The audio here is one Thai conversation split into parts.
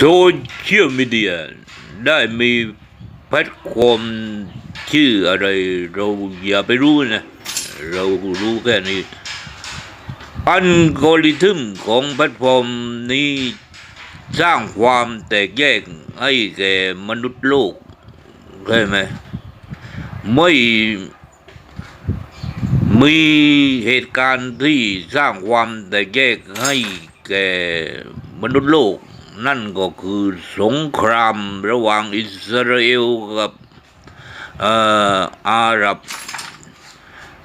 โซเชียลมีเดียได้มีแพลตฟอร์มชื่ออะไรเราอย่าไปรู้นะ เรารู้แค่นี้อัลกอริทึมของแพลตฟอร์มนี้สร้างความแตกแยกให้แก่มนุษย์โลกใช่ไหมไม่มีเหตุการณ์ที่สร้างความแตกแยกให้แก่มนุษย์โลก นั่นก็คือสงครามระหว่างอิสราเอลกับอ่ออาหรับ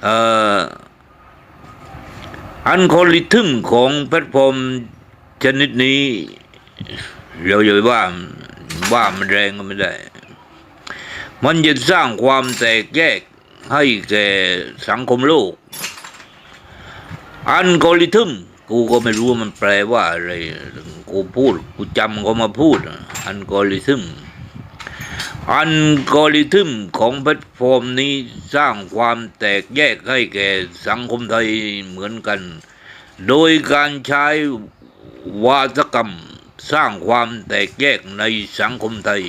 อ่ออัลกอริทึมของแพลตฟอร์มชนิดนี้เราอย่าไปว่าว่ามันแรงก็ไม่ได้ มันจะสร้างความแตกแยกให้แก่สังคมโลก อัลกอริทึม กูก็ไม่รู้ว่ามันแปลว่าอะไร กูพูด กูจำเขามาพูด อัลกอริทึม อัลกอริทึมของแพลตฟอร์มนี้สร้างความแตกแยกให้แก่สังคมไทยเหมือนกัน โดยการใช้วาทกรรมสร้างความแตกแยกในสังคมไทย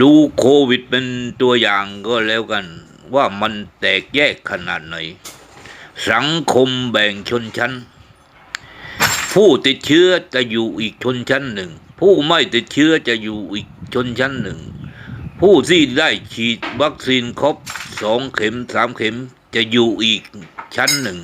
ดูโควิดเป็นตัวอย่างก็แล้วกัน ว่ามันแตกแยกขนาดไหน สังคมแบ่งชนชั้น ผู้ติดเชื้อจะอยู่อีกชนชั้นหนึ่ง ผู้ไม่ติดเชื้อจะอยู่อีกชนชั้นหนึ่ง ผู้ที่ได้ฉีดวัคซีนครบสองเข็มสามเข็มจะอยู่อีกชั้นหนึ่ง